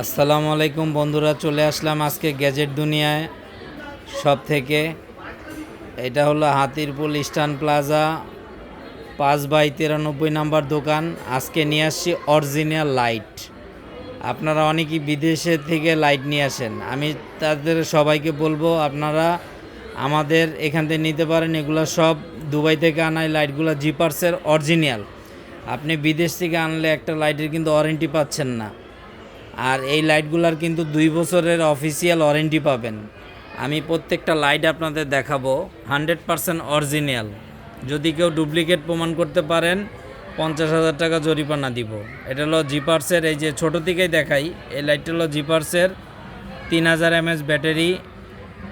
আসসালামু আলাইকুম বন্ধুরা, চলে আসলাম আজকে গ্যাজেট দুনিয়ায় সব থেকে এটা হলো হাতিরপুল ইস্টার্ন প্লাজা, পাঁচ বাই তিরানব্বই নাম্বার দোকান। আজকে নিয়ে আসছি অরিজিনাল লাইট। আপনারা অনেকেই বিদেশের থেকে লাইট নিয়ে আসেন। আমি তাদের সবাইকে বলব, আপনারা আমাদের এখান থেকে নিতে পারেন। এগুলো সব দুবাই থেকে আনা এই লাইটগুলো, জিপার্সের অরিজিনাল। আপনি বিদেশ থেকে আনলে একটা লাইটের কিন্তু ওয়ারেন্টি পাচ্ছেন না। আর এই লাইটগুলোর কিন্তু দুই বছরের অফিসিয়াল ওয়ারেন্টি পাবেন। আমি প্রত্যেকটা লাইট আপনাদের দেখাবো হান্ড্রেড পারসেন্ট অরিজিনাল যদি কেউ ডুপ্লিকেট প্রমাণ করতে পারেন, পঞ্চাশ হাজার টাকা জরিমানা দিব। এটা হলো জিপার্সের এই যে ছোটো থেকেই দেখাই, এই লাইটটা হলো জিপার্সের তিন হাজার এমএস ব্যাটারি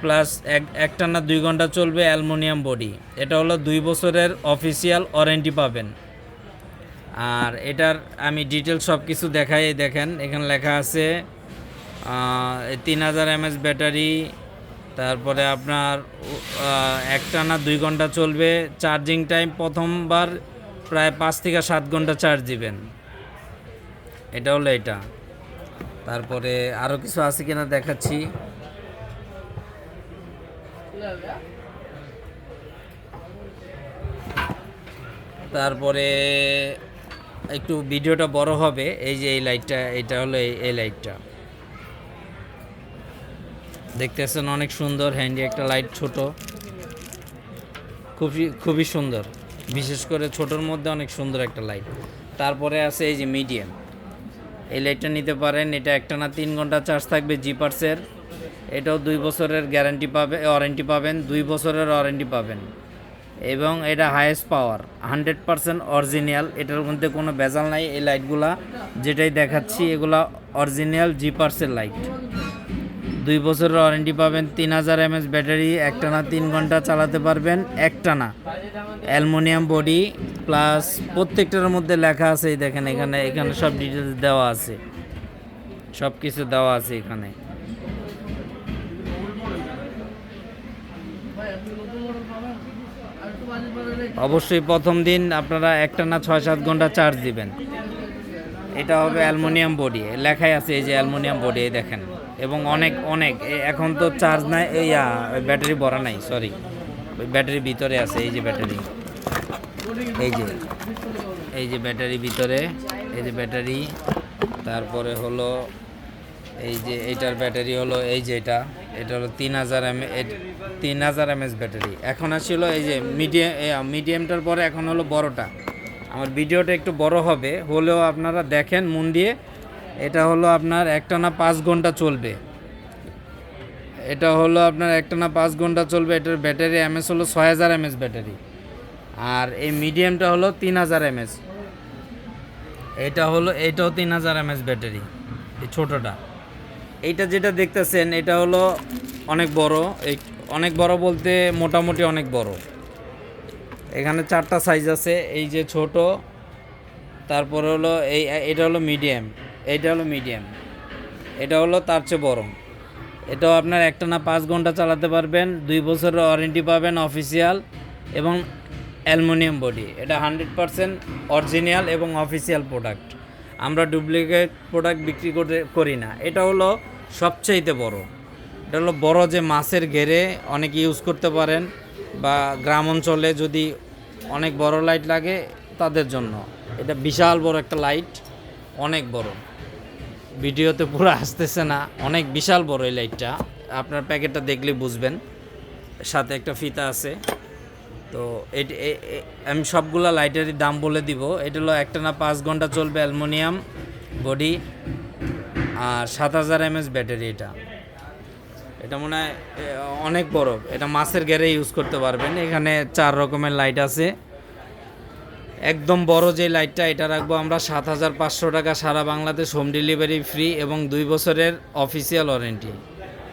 প্লাস এক, একটানা দুই ঘণ্টা চলবে অ্যালমোনিয়াম বডি। এটা হলো দুই বছরের অফিসিয়াল ওয়ারেন্টি পাবেন। আর এটার আমি ডিটেলস সব কিছু দেখাই, দেখেন, এখানে লেখা আছে তিন হাজার এমএস ব্যাটারি, তারপরে আপনার একটা না দুই ঘণ্টা চলবে চার্জিং টাইম প্রথমবার প্রায় পাঁচ থেকে সাত ঘণ্টা চার্জ দিবেন। এটা হলো এটা। তারপরে আরও কিছু আছে কিনা দেখাচ্ছি। তারপরে একটু ভিডিওটা বড় হবে, এই যে এই লাইটটা এটা হলো এই লাইটটা দেখতেছেন অনেক সুন্দর হ্যান্ডি একটা লাইট ছোট। খুবই খুবই সুন্দর। বিশেষ করে ছোটোর মধ্যে অনেক সুন্দর একটা লাইট তারপরে আছে এই যে মিডিয়াম এই লাইটটা নিতে পারেন, এটা একটা না তিন ঘণ্টা চার্জ থাকবে জিপার্সের এটাও দুই বছরের গ্যারান্টি পাবে ওয়ারেন্টি পাবেন, দুই বছরের ওয়ারেন্টি পাবেন। এবং এটা highest power hundred percent original এটার মধ্যে কোনো ভেজাল নাই, এই লাইটগুলা যেটাই দেখাচ্ছি, এগুলা অরিজিনাল জি জিপার্সের লাইট দুই বছরের ওয়ারেন্টি পাবেন, তিন হাজার এমএস ব্যাটারি একটানা তিন ঘণ্টা চালাতে পারবেন, একটানা। অ্যালমোনিয়াম বডি প্লাস প্রত্যেকটার মধ্যে লেখা আছে দেখেন এখানে এখানে সব ডিটেলস দেওয়া আছে। সব কিছু দেওয়া আছে এখানে। অবশ্যই প্রথম দিন আপনারা একটানা ছয় সাত ঘণ্টা চার্জ দিবেন। এটা হবে অ্যালমোনিয়াম বডি। লেখাই আছে এই যে অ্যালমোনিয়াম বডি দেখেন। এবং অনেক অনেক এখন তো চার্জ নাই, এই ব্যাটারি ভরা নাই সরি ওই ব্যাটারি ভিতরে আছে, এই যে ব্যাটারি। এই যে এই যে ব্যাটারি ভিতরে, এই যে ব্যাটারি। তারপরে হলো, এই যে এইটার ব্যাটারি হলো, এই যে এটা। এটা হলো তিন হাজার এম তিন হাজার এমএস ব্যাটারি। এখন আসছিল এই যে মিডিয়াম মিডিয়ামটার পরে এখন হলো বড়টা। আমার ভিডিওটা একটু বড় হবে, হলেও আপনারা দেখেন মন দিয়ে। এটা হলো আপনার একটানা পাঁচ ঘণ্টা চলবে। এটা হলো আপনার একটানা পাঁচ ঘণ্টা চলবে, এটার ব্যাটারি এমএস হলো ছয় হাজার এমএস ব্যাটারি। আর এই মিডিয়ামটা হলো তিন হাজার এমএস। এটা হলো এইটাও তিন হাজার এমএস ব্যাটারি, এই ছোটোটা। এইটা যেটা দেখতেছেন, এটা হলো অনেক বড়। এই অনেক বড় বলতে মোটামুটি অনেক বড়। এখানে চারটা সাইজ আছে, এই যে ছোট, তারপরে হলো এই, এটা হলো মিডিয়াম এইটা হলো মিডিয়াম এটা হলো তার চেয়ে বড়। এটাও আপনার একটা না পাঁচ ঘণ্টা চালাতে পারবেন, দুই বছরের ওয়ারেন্টি পাবেন অফিসিয়াল এবং অ্যালুমিনিয়াম বডি এটা হান্ড্রেড পারসেন্ট অরিজিনাল এবং অফিসিয়াল প্রোডাক্ট আমরা ডুপ্লিকেট প্রোডাক্ট বিক্রি করে করি না। এটা হলো সবচাইতে বড়। এটা হলো বড় যে মাছের ঘেরে অনেকে ইউজ করতে পারেন বা গ্রাম অঞ্চলে যদি অনেক বড় লাইট লাগে তাদের জন্য। এটা বিশাল বড় একটা লাইট, অনেক বড়। ভিডিওতে পুরো আসতেছে না, অনেক বিশাল বড় এই লাইটটা। আপনার প্যাকেটটা দেখলে বুঝবেন। সাথে একটা ফিতা আছে। তো এটি আমি সবগুলা লাইটেরই দাম বলে দিব। এটা হলো একটা না পাঁচ ঘণ্টা চলবে অ্যালুমিনিয়াম বডি আর সাত হাজার এমএস ব্যাটারি এটা। এটা মনে হয় অনেক বড়। এটা মাছের গ্যারে ইউজ করতে পারবেন। এখানে চার রকমের লাইট আছে। একদম বড় যে লাইটটা এটা রাখব আমরা সাত হাজার পাঁচশো টাকা সারা বাংলাদেশ হোম ডেলিভারি ফ্রি এবং দুই বছরের অফিসিয়াল ওয়ারেন্টি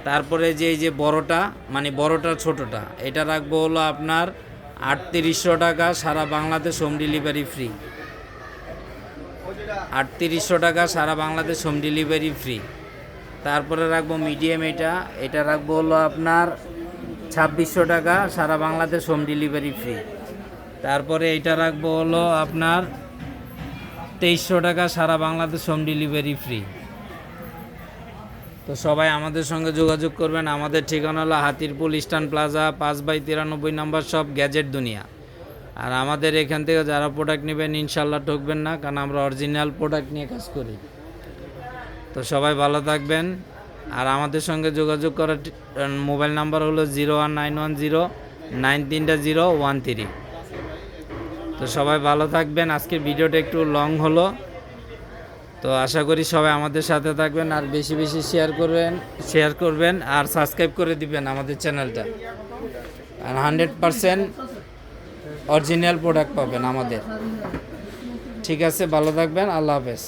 তারপরে যে যে বড়টা মানে বড়টা ছোটটা, এটা রাখব হলো আপনার আটত্রিশশো টাকা সারা বাংলাদেশ হোম ডেলিভারি ফ্রি। আটত্রিশশো টাকা সারা বাংলাদেশ হোম ডেলিভারি ফ্রি। তারপরে রাখব মিডিয়াম এটা। এটা রাখব হলো আপনার ছাব্বিশশো টাকা সারা বাংলাদেশ হোম ডেলিভারি ফ্রি। তারপরে এটা রাখব হলো আপনার তেইশশো টাকা সারা বাংলাদেশ হোম ডেলিভারি ফ্রি। তো সবাই আমাদের সঙ্গে যোগাযোগ করবেন। আমাদের ঠিকানা হলো হাতিরপুল ইস্টার্ন প্লাজা, পাঁচ বাই তিরানব্বই নম্বর সব গ্যাজেট দুনিয়া। আর আমাদের এখান থেকে যারা প্রোডাক্ট নেবেন ইনশাল্লাহ ঠকবেন না, কারণ আমরা অরিজিনাল প্রোডাক্ট নিয়ে কাজ করি। তো সবাই ভালো থাকবেন। আর আমাদের সঙ্গে যোগাযোগ করার মোবাইল নাম্বার হলো zero one nine one zero nine তিনটা জিরো ওয়ান থ্রি। তো সবাই ভালো থাকবেন। আজকের ভিডিওটা একটু লং হলো। তো আশা করি সবাই আমাদের সাথে থাকবেন আর বেশি বেশি শেয়ার করবেন শেয়ার করবেন আর সাবস্ক্রাইব করে দিবেন আমাদের চ্যানেলটা আর হান্ড্রেড পারসেন্ট অরিজিনাল প্রোডাক্ট পাবেন আমাদের। ঠিক আছে, ভালো থাকবেন, আল্লাহ হাফেজ।